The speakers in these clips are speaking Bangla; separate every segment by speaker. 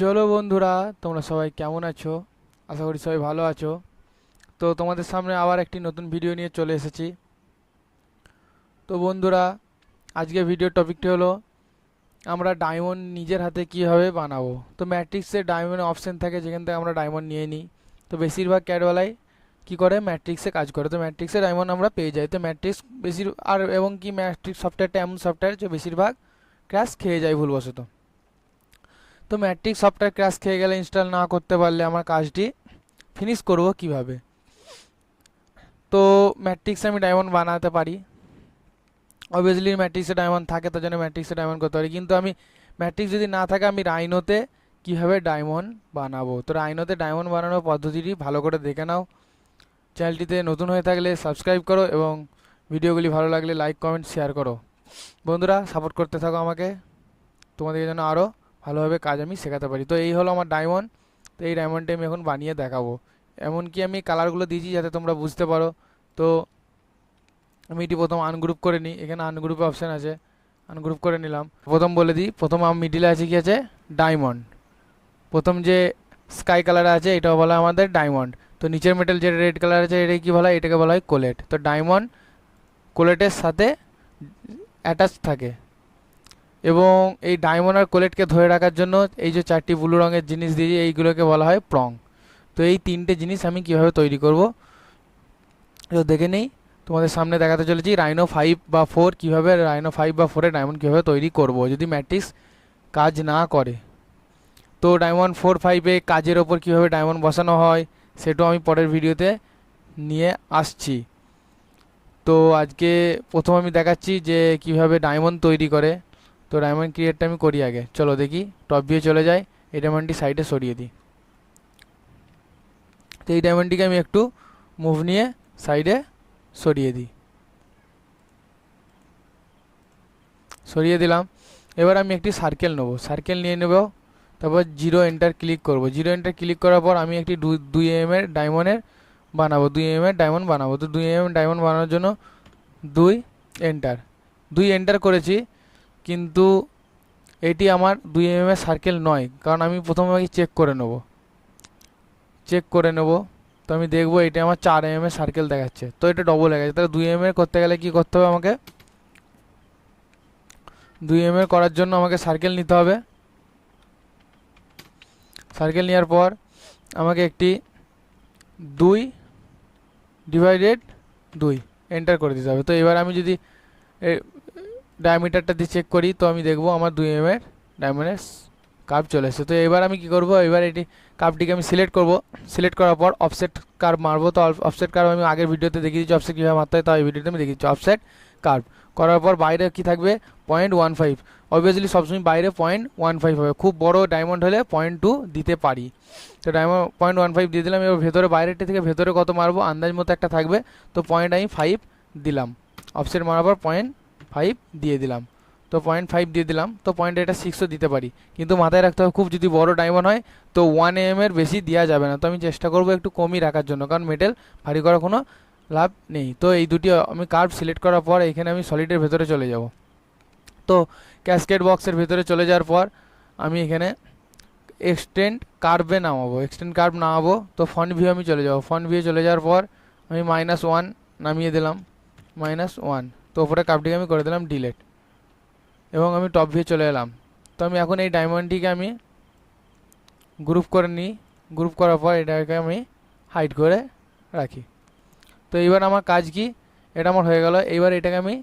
Speaker 1: চলো বন্ধুরা, তোমরা সবাই কেমন আছো? আশা করি সবাই ভালো আছো। তো তোমাদের সামনে আবার একটি নতুন ভিডিও নিয়ে চলে এসেছি। তো বন্ধুরা আজকে ভিডিওর টপিকটি হলো, আমরা ডায়মন্ড নিজের হাতে কীভাবে বানাবো? তো ম্যাট্রিক্সে ডায়মন্ড অপশন থাকে, যেখান থেকে আমরা ডায়মন্ড নিয়ে নিই। তো বেশিরভাগ ক্যাটওয়ালাই কী করে? ম্যাট্রিক্সে কাজ করে। তো ম্যাট্রিক্সে ডায়মন্ড আমরা পেয়ে যাই। তো ম্যাট্রিক্স বেশির আর এবং কি ম্যাট্রিক্স সফটওয়্যারটা এমন সফটওয়্যার যে বেশিরভাগ ক্র্যাশ খেয়ে যায় ভুলবশত। তো ম্যাট্রিক সফটওয়্যার ক্র্যাশ খেয়ে গেলে ইনস্টল না করতে পারলে আমার কাজটি ফিনিশ করব কীভাবে? তো ম্যাট্রিক্সে আমি ডায়মন্ড বানাতে পারি। অবভিয়াসলি ম্যাট্রিক্সে ডায়মন্ড থাকে, তার জন্য ম্যাট্রিক্সে ডায়মন্ড করতে পারি। কিন্তু আমি ম্যাট্রিক্স যদি না থাকে, আমি রাইনোতে কীভাবে ডায়মন্ড বানাবো? তো রাইনোতে ডায়মন্ড বানানোর পদ্ধতিটি ভালো করে দেখে নাও। চ্যানেলটিতে নতুন হয়ে থাকলে সাবস্ক্রাইব করো এবং ভিডিওগুলি ভালো লাগলে লাইক কমেন্ট শেয়ার করো। বন্ধুরা সাপোর্ট করতে থাকো আমাকে। তোমাদের জন্য আরও ভালোভাবে কাজ আমি শেখাতে পারি। তো এই হলো আমার ডায়মন্ড তো এই ডায়মন্ডটা আমি এখন বানিয়ে দেখাবো। এমনকি আমি কালারগুলো দিয়েছি যাতে তোমরা বুঝতে পারো। তো আমি এটি প্রথম আনগ্রুপ করে নিই। এখানে আনগ্রুপে অপশান আছে। আনগ্রুপ করে নিলাম। প্রথম বলে দিই। প্রথম আমার মিডিলে আছে কি আছে? ডায়মন্ড প্রথম যে স্কাই কালার আছে এটা বলা আমাদের ডায়মন্ড তো নিচের মেটাল যেটা রেড কালার আছে এটা কি বলা হয়? এটাকে বলা হয় কোলেট তো ডায়মন্ড কোলেটের সাথে অ্যাটাচ থাকে। এবং এই ডায়মন্ড আর কোলেটকে ধরে রাখার জন্য এই যে চারটি ব্লু রঙের জিনিস দিয়ে এইগুলোকে বলা হয় প্রং তো এই তিনটে জিনিস আমি কীভাবে তৈরি করব? তো দেখে নেই, তোমাদের সামনে দেখাতে চলেছি রাইনো ফাইভ বা ফোর কীভাবে রাইনো ফাইভ বা ফোরে ডায়মন্ড কীভাবে তৈরি করব, যদি ম্যাট্রিক্স কাজ না করে। তো ডায়মন্ড ফোর ফাইভে কাজের ওপর কীভাবে ডায়মন্ড বসানো হয়, সেটাও আমি পরের ভিডিওতে নিয়ে আসছি। তো আজকে প্রথম আমি দেখাচ্ছি যে কীভাবে ডায়মন্ড তৈরি করে। তো ডায়মন্ড ক্রিয়েটটা আমি করি আগে। চলো দেখি টপ ভিউ চলে যায় এই ডায়মন্ডটি সাইডে সরিয়ে দিই। তো এই ডায়মন্ডটিকে আমি একটু মুভ নিয়ে সাইডে সরিয়ে দিই। সরিয়ে দিলাম। এবার আমি একটি সার্কেল নেব। সার্কেল নিয়ে নেব, তারপর জিরো এন্টার ক্লিক করব। জিরো এন্টার ক্লিক করার পর আমি একটি দুই এম এর ডায়মন্ডের বানাবো। দুই এম এর ডায়মন্ড বানাবো। তো দুই এম ডায়মন্ড বানানোর জন্য দুই এন্টার দুই এন্টার করেছি। কিন্তু এটি আমার দুই এম এর সার্কেল নয়, কারণ আমি প্রথমে আগে চেক করে নেব। চেক করে নেব, তো আমি দেখব এটা আমার চার এম এর সার্কেল দেখাচ্ছে। তো এটা ডবল হয়ে গেছে। তাহলে দুই এম এর করতে গেলে কি করতে হবে আমাকে? দুই এম এর করার জন্য আমাকে সার্কেল নিতে হবে। সার্কেল নেওয়ার পর আমাকে একটি দুই ডিভাইডেড দুই এন্টার করে দিতে হবে। তো এবার আমি যদি ডায়ামিটারটা দিয়ে চেক করি, তো আমি দেখব আমার দুই এম এর ডায়মন্ডের কার্ভ চলে এসেছে। তো এবার আমি কি করব? এবার এটি কার্ভটিকে আমি সিলেক্ট করব। সিলেক্ট করার পর অফসেট কার্ভ মারবো। তো অফসেট কার্ভ আমি আগের ভিডিওতে দেখিয়ে দিচ্ছি অফসেট কীভাবে মারতে হয় তো এই ভিডিওতে আমি দেখিয়েছি। অফসেট কার্ভ করার পর বাইরে কি থাকবে? পয়েন্ট ওয়ান ফাইভ অবভিয়াসলি সবসময় বাইরে পয়েন্ট ওয়ান ফাইভ হবে। খুব বড় ডায়মন্ড হলে পয়েন্ট টু দিতে পারি। তো ডায়মন্ড পয়েন্ট ওয়ান ফাইভ দিয়ে দিলাম। এবার ভেতরে বাইরেটি থেকে ভেতরে কত মারবো? আন্দাজ মতো একটা থাকবে। তো পয়েন্ট আমি ফাইভ দিলাম। অফসেট মারার পর পয়েন্ট ফাইভ দিয়ে দিলাম। তো পয়েন্ট ফাইভ দিয়ে দিলাম, তো পয়েন্ট এটা সিক্সও দিতে পারি। কিন্তু মাথায় রাখতে হবে, খুব যদি বড় ডায়মন্ড হয়, তো ওয়ান এম এর বেশি দেওয়া যাবে না। তো আমি চেষ্টা করব একটু কমই রাখার জন্য, কারণ মেটেল ভারী করার কোনো লাভ নেই। তো এই দুটি আমি কার্ভ সিলেক্ট করার পর এখানে আমি সলিডের ভেতরে চলে যাব। তো ক্যাসকেট বক্সের ভেতরে চলে যাওয়ার পর আমি এখানে এক্সটেন্ড কার্ভে নামাবো। এক্সটেন্ড কার্ভ নামাবো, তো ফ্রন্ট ভিউ আমি চলে যাব। ফ্রন্ট ভিউ চলে যাওয়ার পর আমি মাইনাস ওয়ান নামিয়ে দিলাম। মাইনাস ওয়ান তো ওপরে কাপটিকে আমি করে দিলাম ডিলেট এবং আমি টপ ভিউ চলে এলাম। তো আমি এখন এই ডায়মন্ডটিকে আমি গ্রুপ করে নিই। গ্রুপ করার পর এটাকে আমি হাইড করে রাখি। তো এইবার আমার কাজ কি? এটা আমার হয়ে গেল। এইবার এটাকে আমি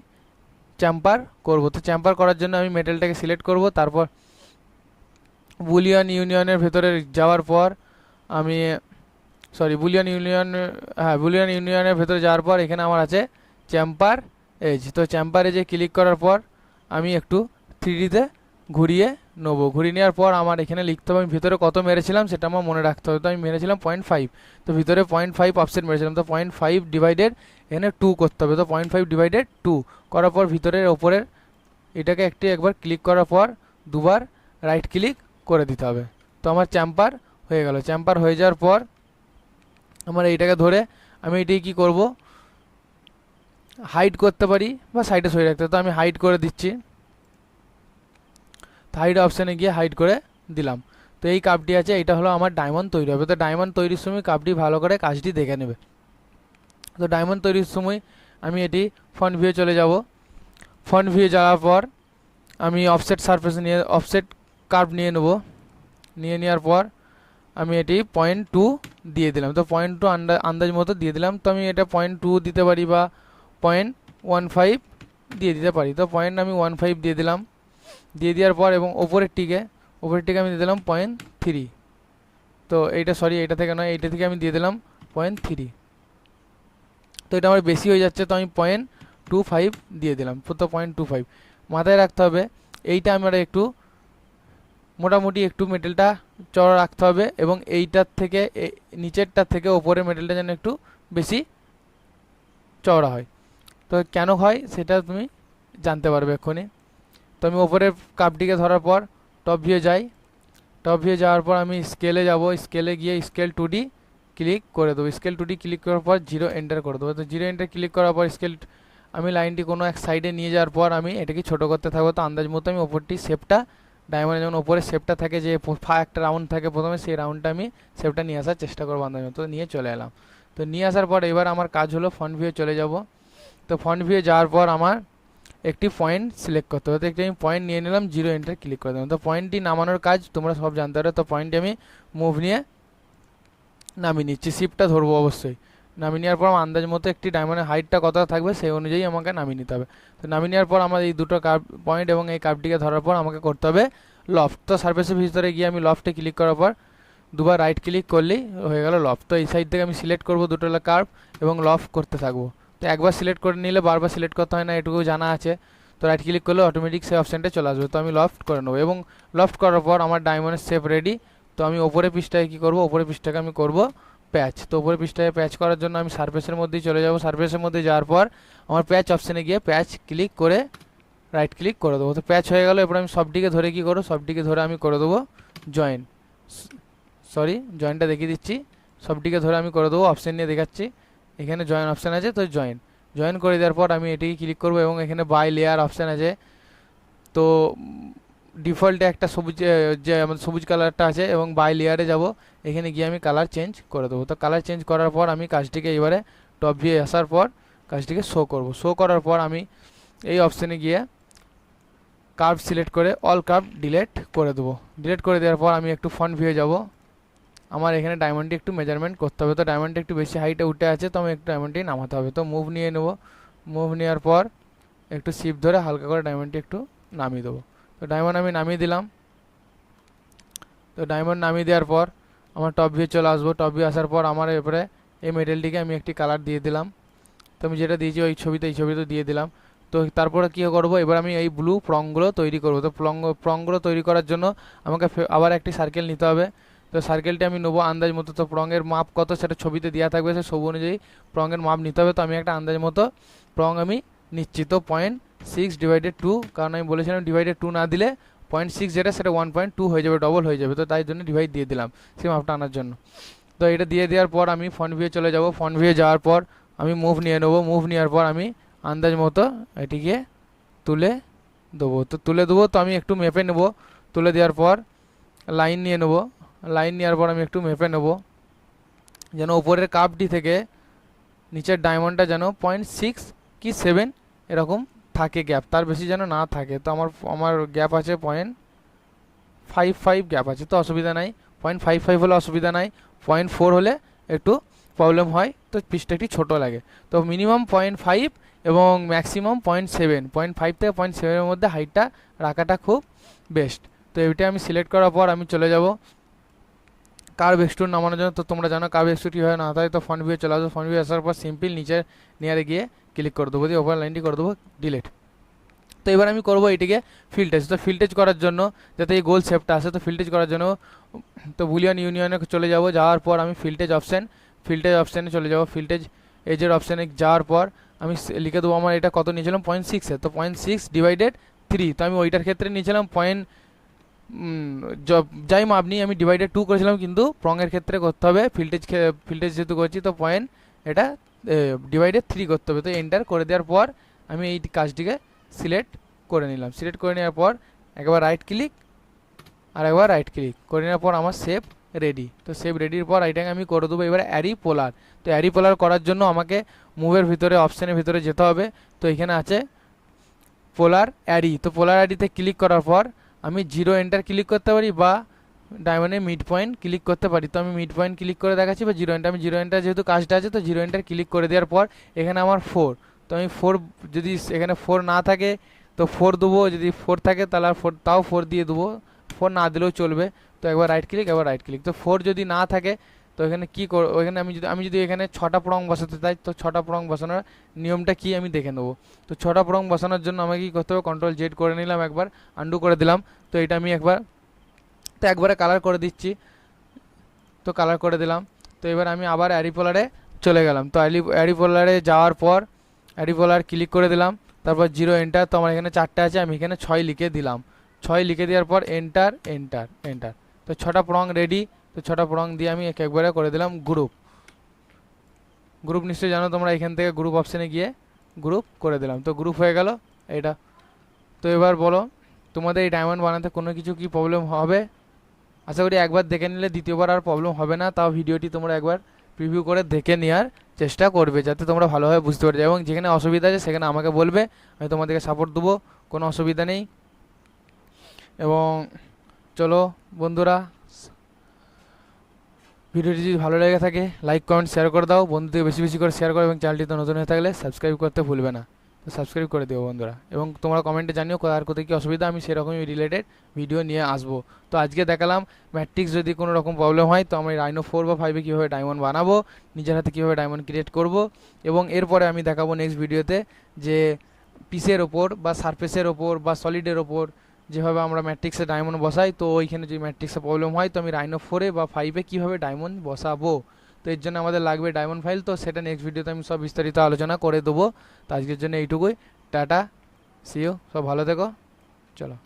Speaker 1: চ্যাম্পার করব। তো চ্যাম্পার করার জন্য আমি মেটেলটাকে সিলেক্ট করব। তারপর বুলিয়ন ইউনিয়নের ভেতরে যাওয়ার পর আমি সরি বুলিয়ন ইউনিয়ন হ্যাঁ বুলিয়ন ইউনিয়নের ভেতরে যাওয়ার পর এখানে আমার আছে চ্যাম্পার এজ তো চ্যাম্পার এজে ক্লিক করার পর আমি একটু থ্রিডিতে ঘুরিয়ে নেব। ঘুরিয়ে নেওয়ার পর আমার এখানে লিখতে হবে, আমি ভিতরে কত মেরেছিলাম সেটা আমার মনে রাখতে হবে। তো আমি মেরেছিলাম পয়েন্ট ফাইভ তো ভিতরে পয়েন্ট ফাইভ অপশন মেরেছিলাম। তো পয়েন্ট ফাইভ ডিভাইডেড এখানে টু করতে হবে। তো পয়েন্ট ফাইভ ডিভাইডেড টু করার পর ভিতরের ওপরের এটাকে একটি একবার ক্লিক করার পর দুবার রাইট ক্লিক করে দিতে হবে। তো আমার চ্যাম্পার হয়ে গেল। চ্যাম্পার হয়ে যাওয়ার পর আমার এইটাকে ধরে আমি এটাই কী করব? হাইড করতে পারি বা সাইডে সরিয়ে রাখতে তো আমি হাইড করে দিচ্ছি। হাইড অপশানে গিয়ে হাইড করে দিলাম। তো এই কাপটি আছে, এটা হলো আমার ডায়মন্ড তৈরি হবে। তো ডায়মন্ড তৈরির সময় কাপটি ভালো করে কাজটি দেখে নেবে। তো ডায়মন্ড তৈরির সময় আমি এটি ফ্রন্ট ভিউ চলে যাব। ফ্রন্ট ভিউ যাওয়ার পর আমি অফসেট সারফেস নিয়ে অফসেট কার্ভ নিয়ে নেব। নিয়ে নেওয়ার পর আমি এটি পয়েন্ট টু দিয়ে দিলাম। তো পয়েন্ট টু আন্দাজ মতো দিয়ে দিলাম। তো আমি এটা পয়েন্ট টু দিতে পারি বা পয়েন্ট ওয়ান ফাইভ দিয়ে দিতে পারি। তো পয়েন্ট আমি ওয়ান ফাইভ দিয়ে দিলাম। দিয়ে দেওয়ার পর এবং ওপরেরটিকে ওপরেরটিকে আমি দিয়ে দিলাম পয়েন্ট থ্রি তো এইটা সরি এইটা থেকে নয়, এইটা থেকে আমি দিয়ে দিলাম পয়েন্ট থ্রি তো এটা আমার বেশি হয়ে যাচ্ছে, তো আমি পয়েন্ট টু ফাইভ দিয়ে দিলাম। তো পয়েন্ট টু ফাইভ মাথায় রাখতে হবে, এইটা আমরা একটু মোটামুটি একটু মেটেলটা চড়া রাখতে হবে এবং এইটার থেকে নিচেরটার থেকে ওপরের মেটেলটা যেন একটু বেশি চওড়া হয়। তো কেন হয় সেটা তুমি জানতে পারবে এক্ষুনি। তো আমি ওপরের কাপটিকে ধরার পর টপ ভিউ যাই। টপ ভিউ যাওয়ার পর আমি স্কেলে যাব। স্কেলে গিয়ে স্কেল টু ডি ক্লিক করে দেবো। স্কেল টু ডি ক্লিক করার পর জিরো এন্টার করে দেবো। তো জিরো এন্টার ক্লিক করার পর স্কেল আমি লাইনটি কোনো এক সাইডে নিয়ে যাওয়ার পর আমি এটাকে ছোটো করতে থাকব। তো আন্দাজ মতো আমি ওপরটি শেপটা ডায়মন্ডে যেমন ওপরে শেপটা থাকে যে ফা একটা রাউন্ড থাকে প্রথমে, সেই রাউন্ডটা আমি শেপটা নিয়ে আসার চেষ্টা করব আন্দাজ মতো। নিয়ে চলে এলাম। তো নিয়ে আসার পর এবার আমার কাজ হলো ফ্রন্ট ভিউ চলে যাব। তো ফ্রন্ট ভিউ যাওয়ার পর আমার একটি পয়েন্ট সিলেক্ট করতে হবে। তো একটি আমি পয়েন্ট নিয়ে নিলাম জিরো এন্টার ক্লিক করে দেবো তো পয়েন্টটি নামানোর কাজ তোমরা সব জানতে পারো। তো পয়েন্টটি আমি মুভ নিয়ে নামিয়ে নিচ্ছি। শিপটা ধরবো অবশ্যই। নামিয়ে নেওয়ার পর আমার আন্দাজ মতো একটি ডায়মন্ডের হাইটটা কত থাকবে সেই অনুযায়ী আমাকে নামিয়ে নিতে হবে। তো নামিয়ে নেওয়ার পর আমার এই দুটো কাপ পয়েন্ট এবং এই কাপটিকে ধরার পর আমাকে করতে হবে লফট তো সার্ফেসের ভিতরে গিয়ে আমি লফটে ক্লিক করার পর দুবার রাইট ক্লিক করলেই হয়ে গেল লফট তো এই সাইড থেকে আমি সিলেক্ট করব দুটো কার্ভ এবং লফ করতে থাকব। তো একবার সিলেক্ট করে নিলে বারবার সিলেক্ট করতে হয় না, এটুকু জানা আছে। তো রাইট ক্লিক করলে অটোমেটিক সেই অপশানটা চলে আসবে। তো আমি লফট করে নেব এবং লফট করার পর আমার ডায়মন্ডের শেপ রেডি তো আমি ওপরে পিসটায় কী করব? ওপরে পিসটাকে আমি করব প্যাচ তো ওপরে পিসটায় প্যাচ করার জন্য আমি সার্ফেসের মধ্যেই চলে যাব। সার্ফেসের মধ্যে যাওয়ার পর আমার প্যাচ অপশানে গিয়ে প্যাচ ক্লিক করে রাইট ক্লিক করে দেবো। তো প্যাচ হয়ে গেল, এবার আমি সবটিকে ধরে কি করব? সবটিকে ধরে আমি করে দেবো জয়েন সরি জয়েনটা দেখিয়ে দিচ্ছি। সবটিকে ধরে আমি করে দেবো অপশান নিয়ে দেখাচ্ছি। এখানে জয়েন অপশান আছে, তো জয়েন জয়েন করে দেওয়ার পর আমি এটিকে ক্লিক করব এবং এখানে বাই লেয়ার অপশান আছে। তো ডিফল্টে একটা সবুজ যে আমাদের সবুজ কালারটা আছে এবং বাই লেয়ারে যাব। এখানে গিয়ে আমি কালার চেঞ্জ করে দেবো। তো কালার চেঞ্জ করার পর আমি কাজটিকে এবারে টপ ভিউ আসার পর কাজটিকে শো করব। শো করার পর আমি এই অপশানে গিয়ে কার্ভ সিলেক্ট করে অল কার্ভ ডিলেট করে দেবো। ডিলেট করে দেওয়ার পর আমি একটু ফ্রন্ট ভিউ যাব। আমার এখানে ডায়মন্ডটি একটু মেজারমেন্ট করতে হবে। তো ডায়মন্ডটি একটু বেশি হাইটে উঠে আছে, তো আমি একটু ডায়মন্ডটি নামাতে হবে। তো মুভ নিয়ে নেব। মুভ নেওয়ার পর একটু শিপ ধরে হালকা করে ডায়মন্ডটি একটু নামিয়ে দেবো। তো ডায়মন্ড আমি নামিয়ে দিলাম। তো ডায়মন্ড নামিয়ে দেওয়ার পর আমার টপ ভিউ চলে আসব। টপ ভিউ আসার পর আমার এরপরে এই মেটেলটিকে আমি একটি কালার দিয়ে দিলাম। তো আমি যেটা দিয়েছি ওই ছবিতে, এই ছবিতে দিয়ে দিলাম। তো তারপরে কী করব? এবার আমি এই ব্লু প্রংগুলো তৈরি করব। তো প্রং প্রংগুলো তৈরি করার জন্য আমাকে আবার একটি সার্কেল নিতে হবে। তো সার্কেলটি আমি নেব আন্দাজ মতো। তো প্রঙের মাপ কত সেটা ছবিতে দেওয়া থাকবে সে সব অনুযায়ী প্রঙের মাপ নিতে হবে। তো আমি একটা আন্দাজ মতো প্রং আমি নিচ্ছি। তো পয়েন্ট সিক্স ডিভাইডেড টু কারণ আমি বলেছিলাম ডিভাইডেড টু না দিলে পয়েন্ট সিক্স যেটা সেটা ওয়ান পয়েন্ট টু হয়ে যাবে ডবল হয়ে যাবে। তো তাই জন্য ডিভাইড দিয়ে দিলাম সেই মাপটা আনার জন্য। তো এটা দিয়ে দেওয়ার পর আমি ফ্রন্ট ভিউ চলে যাব। ফ্রন্ট ভিউ যাওয়ার পর আমি মুভ নিয়ে নেব। মুভ নেওয়ার পর আমি আন্দাজ মতো এটিকে তুলে দেবো। তো তুলে দেবো তো আমি একটু মেপে নেব। তুলে দেওয়ার পর লাইন নিয়ে নেব। লাইন নেওয়ার পর আমি একটু মেপে নেব। যেন উপরের কাপটি থেকে নিচের ডায়মন্ডটা যেন পয়েন্ট সিক্স কি সেভেন এরকম থাকে গ্যাপ তার বেশি যেন না থাকে। তো আমার আমার গ্যাপ আছে পয়েন্ট ফাইভ ফাইভ গ্যাপ আছে। তো অসুবিধা নাই। পয়েন্ট ফাইভ ফাইভ হলে অসুবিধা নাই। পয়েন্ট ফোর হলে একটু প্রবলেম হয়। তো পিসটা একটু ছোটো লাগে। তো মিনিমাম পয়েন্ট ফাইভ এবং maximum point seven point five থেকে পয়েন্ট সেভেনের মধ্যে হাইটটা রাখাটা খুব বেস্ট তো এইটা আমি সিলেক্ট করার পর আমি চলে যাব। কার্ভ এক্সট্রুড নামানোর জন্য, তো তোমরা জানো কার্ভ এক্সট্রুড কীভাবে না হয়? তো ফ্রন্ট ভিউ চলে আসব ফ্রন্ট ভিউ আসার পর সিম্পল নিচের নিয়ারে গিয়ে ক্লিক করে দেবো। দিয়ে ওভার লাইনটি করে দেবো ডিলেট তো এবার আমি করব এটিকে ফিল্টেজ তো ফিল্টেজ করার জন্য, যাতে এই গোল শেপটা আসে, তো ফিল্টেজ করার জন্য তো বুলিয়ন ইউনিয়নে চলে যাব। যাওয়ার পর আমি ফিল্টেজ অপশান ফিল্টেজ অপশানে চলে যাব। ফিল্টেজ এজের অপশানে যাওয়ার পর আমি লিখে দেবো আমার এটা কত নিয়েছিলাম? পয়েন্ট সিক্সে তো পয়েন্ট সিক্স ডিভাইডেড থ্রি তো আমি ওইটার ক্ষেত্রে নিয়েছিলাম পয়েন্ট যাই মাপ নিয়ে আমি ডিভাইডেড টু করেছিলাম, কিন্তু প্রঙের ক্ষেত্রে করতে হবে ফিল্টেজ ফিল্টেজ যেহেতু করছি, তো পয়েন্ট এটা ডিভাইডেড থ্রি করতে হবে। তো এন্টার করে দেওয়ার পর, আমি এই কাজটিকে সিলেক্ট করে নিলাম। সিলেক্ট করে নেওয়ার পর, একবার রাইট ক্লিক আর একবার রাইট ক্লিক করে নেওয়ার পর আমার সেভ রেডি তো সেভ রেডির পর এটাকে আমি করে দেবো, এবার অ্যারি পোলার তো অ্যারি পোলার করার জন্য আমাকে মুভের ভিতরে অপশানের ভিতরে যেতে হবে। তো এখানে আছে পোলার অ্যারি তো পোলার অ্যারিতে ক্লিক করার পর আমি জিরো এন্টার ক্লিক করতে পারি বা ডায়মন্ডে মিড পয়েন্ট ক্লিক করতে পারি। তো আমি মিড পয়েন্ট ক্লিক করে দেখাচ্ছি বা জিরো এন্টার আমি জিরো এন্টার যেহেতু কাজটা আছে, তো জিরো এন্টার ক্লিক করে দেওয়ার পর এখানে আমার ফোর তো আমি ফোর যদি এখানে ফোর না থাকে, তো ফোর দেবো। যদি ফোর থাকে তাহলে আর ফোর তাও ফোর দিয়ে দেবো। ফোর না দিলেও চলবে। তো একবার রাইট ক্লিক একবার রাইট ক্লিক তো ফোর যদি না থাকে তো এখানে কী কর ওখানে আমি যদি আমি যদি এখানে ছটা প্রং বসাতে চাই, তো ছটা প্রং বসানোর নিয়মটা কি আমি দেখে নেব। তো ছটা প্রং বসানোর জন্য আমাকে কী করতে হবে? কন্ট্রোল জেড করে নিলাম একবার আন্ডু করে দিলাম। তো এটা আমি একবার, তো একবারে কালার করে দিচ্ছি। তো কালার করে দিলাম। তো এবার আমি আবার অ্যারিপোলারে চলে গেলাম। তো অ্যারি অ্যারিপোলারে যাওয়ার পর অ্যারিপোলার ক্লিক করে দিলাম। তারপর জিরো এন্টার তো আমার এখানে চারটে আছে, আমি এখানে ছয় লিখে দিলাম। ছয় লিখে দেওয়ার পর এন্টার এন্টার এন্টার তো ছটা প্রং রেডি তো ছটা প্রং দিয়ে আমি এক একবারে করে দিলাম গ্রুপ গ্রুপ নিশ্চয়ই জানো তোমরা, এখান থেকে গ্রুপ অপশানে গিয়ে গ্রুপ করে দিলাম। তো গ্রুপ হয়ে গেল এটা তো এবার বলো, তোমাদের এই ডায়মন্ড বানাতে কোনো কিছু কি প্রবলেম হবে? আশা করি একবার দেখে নিলে, দ্বিতীয়বার আর প্রবলেম হবে না। তাও ভিডিওটি তোমরা একবার প্রিভিউ করে দেখে নেওয়ার চেষ্টা করবে, যাতে তোমরা ভালোভাবে বুঝতে পারো। এবং যেখানে অসুবিধা আছে, সেখানে আমাকে বলবে, আমি তোমাদেরকে সাপোর্ট দেবো, কোনো অসুবিধা নেই। এবং চলো বন্ধুরা ভিডিওটি যদি ভালো লেগে থাকে লাইক কমেন্ট শেয়ার করে দাও। বন্ধুদের বেশি বেশি করে শেয়ার করো এবং চ্যানেলটিতে নতুন হয়ে থাকলে সাবস্ক্রাইব করতে ভুলবে না। তো সাবস্ক্রাইব করে দিও বন্ধুরা। এবং তোমরা কমেন্টে জানিও আর কোথায় কী অসুবিধা, আমি সেরকমই রিলেটেড ভিডিও নিয়ে আসব। তো আজকে দেখালাম ম্যাট্রিক্স যদি কোনো রকম প্রবলেম হয়, তো আমি রাইনো ফোর বা ফাইভে কীভাবে ডায়মন্ড বানাবো, নিজের হাতে কীভাবে ডায়মন্ড ক্রিয়েট করব, এবং এরপরে আমি দেখাবো নেক্সট ভিডিওতে যে পিসের ওপর বা সারফেসের ওপর বা সলিডের ওপর যেভাবে আমরা ম্যাট্রিক্সে ডায়মন্ড বসাই, তো ওইখানে যদি ম্যাট্রিক্সে প্রবলেম হয়, তো আমি রাইনো ফোরে বা ফাইভে কীভাবে ডায়মন্ড বসাবো? তো এর জন্য আমাদের লাগবে ডায়মন্ড ফাইল তো সেটা নেক্সট ভিডিওতে আমি সব বিস্তারিত আলোচনা করে দেবো। তো আজকের জন্য এইটুকুই। টাটা সিও সব ভালো থেকো। চলো।